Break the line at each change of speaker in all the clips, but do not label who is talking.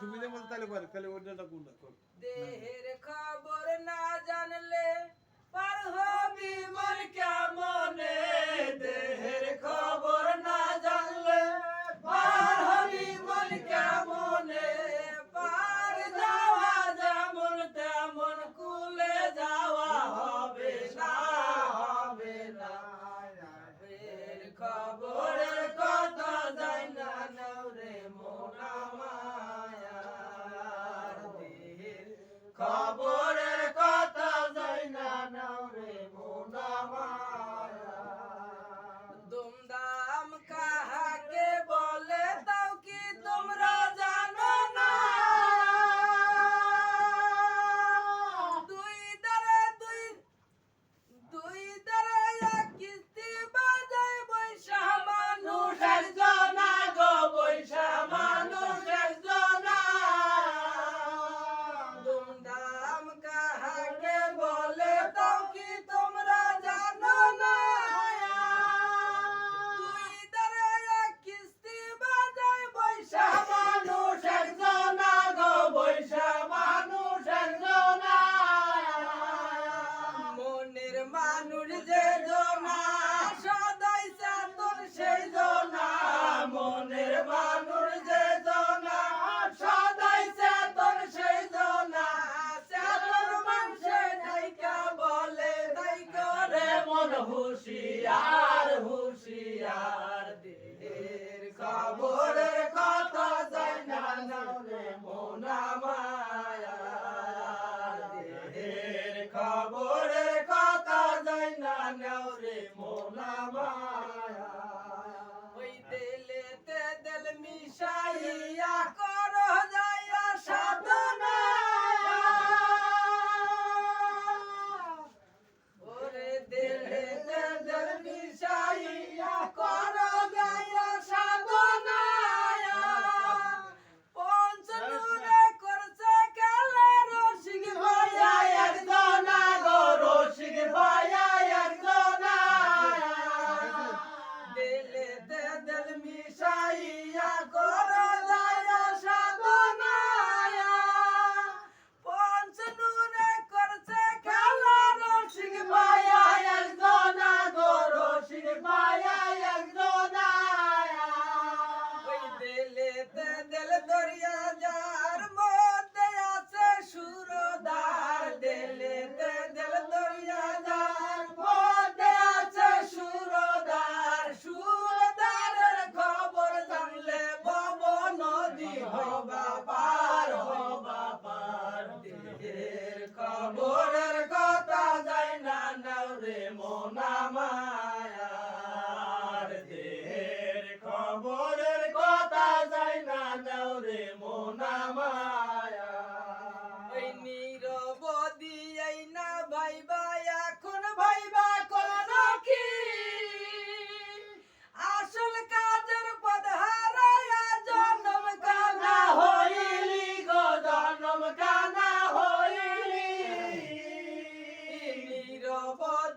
সুবিধা মতো তাহলে করে তাহলে ওটা কোন
Kabo. খাব হবা পার পার। দেহের খবরের কথা যায় না নাও রে মন নামা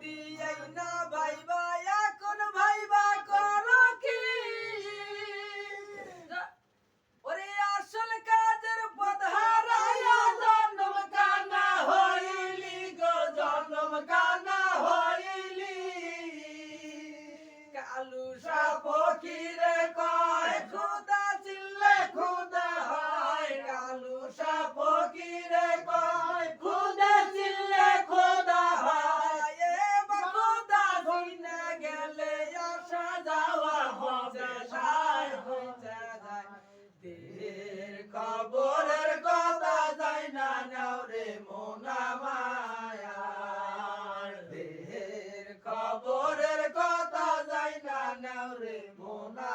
be a number. রে মোনা